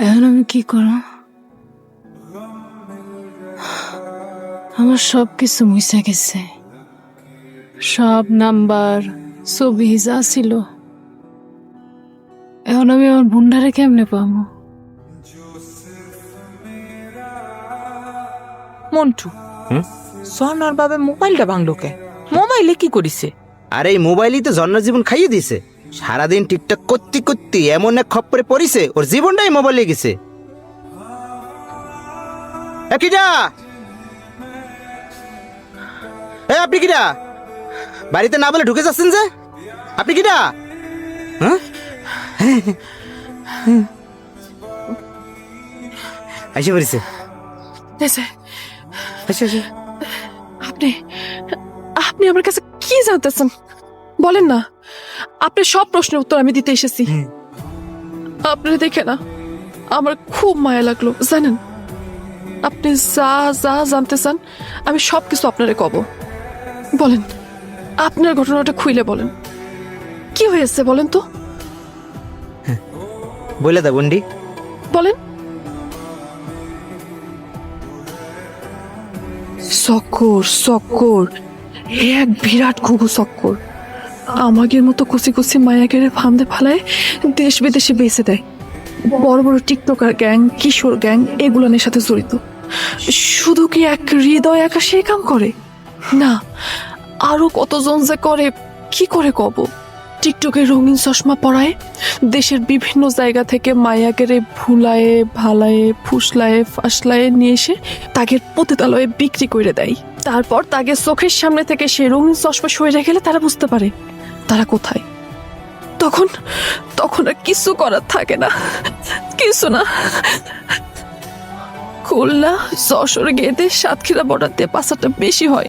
এখন আমি কি করব? আমার সব কিছু মুছে গেছে। সব নাম্বার ছবি যা ছিল। এখন আমি আমার বুন্ডারে কেমনে পাবো? মন্টু হুম? সোনার বাবে মোবাইলটা ভাঙলো কে? মোবাইলে কি করিছে? আর এই মোবাইলই তো জন্ম জীবন খাইয়ে দিছে সারাদিন টিকটক করতে করতে এমন এক খপ্পরে পড়িছে ওর জীবনটাই মোবাইলে গেছে। এ কিডা? এ আপনি কিডা? বাড়িতে না বলে ঢুকে যাচ্ছেন যে? আপনি কিডা? হ্যাঁ? এসে পড়েছে। আপনি আপনি আমার কাছে কি জানতেছেন? বলেন না। আপনি সব প্রশ্নের উত্তর আমি দিতে এসেছি। আপনি দেখে না আমার খুব মায়া লাগল জানেন? আপনি যা যা জানতে চান আমি সব কিছু আপনারে কব। বলেন আপনার ঘটনাটা খুইলে বলেন। কি হয়েছে বলেন তো? বলে দা বন্ডি। বলেন। চক্কর চক্কর এক বিরাট ঘুঘু চক্কর। আমাগের মতো কুচি কুচি মায়াগের ফান্দে ফালায় দেশ বিদেশে বেঁচে দেয়। বড় বড় টিকটকার গ্যাং, কিশোর গ্যাং, এগুলোনের সাথে জড়িত। শুধু কি এক হৃদয় একা সে কাম করে? না, আরও কতজন যে করে, কি করে কব? টিকটকে রঙিন চশমা পরায়, দেশের বিভিন্ন জায়গা থেকে মায়াগেরে ভুলায়ে, ভালায়ে, ফুসলায়ে, ফাসলায়ে নিয়ে এসে তাগের পতিতালয়ে বিক্রি করে দেয়। তারপর তাকে চোখের সামনে থেকে সে রঙিন চশমা সরে গেলে তারা বুঝতে পারে। তারা কোথায়? তখন তখন আর কিছু করার থাকে না। কিছু না। খুলনা, যশোর গেতে সাতক্ষীরা বর্ডার দিয়ে পাশাটা বেশি হয়।